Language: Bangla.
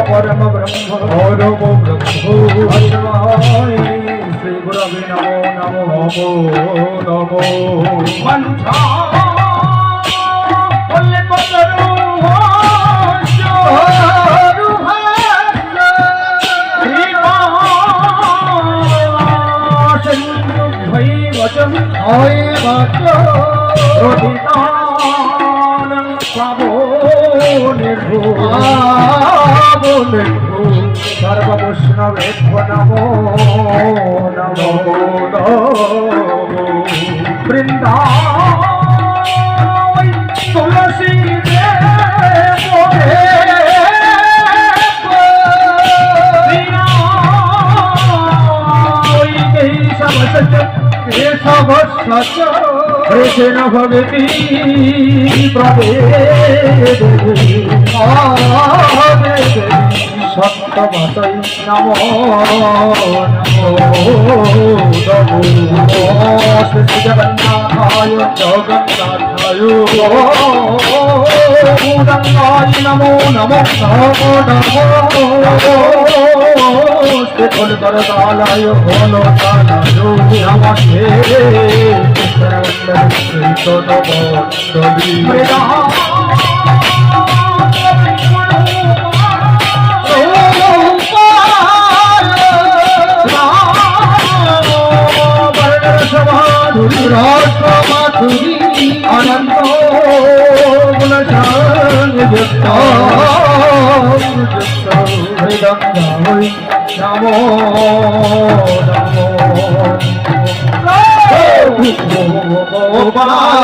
পরম ব্রহ্ম পরম ব্রহ্ম শ্রী গুরবে নমো নমো নমো মন্ত্রা বললে কতরু বচন হয় বচন রোধিতানং পাবো নির্ভূ সর্ববৈষ্ণবে নমো নমো নমো বৃন্দাবন তুলসী কৃষ্ণ ভগতি সত্যমতই নম জগন্নাথায় জগন্নাথায় গঙ্গায় নমো নমো নমো নমো করতালায় হল তালায় আমাকে আনন্দ গুণশান যুক্ত হৃদঙ্গ নম নমো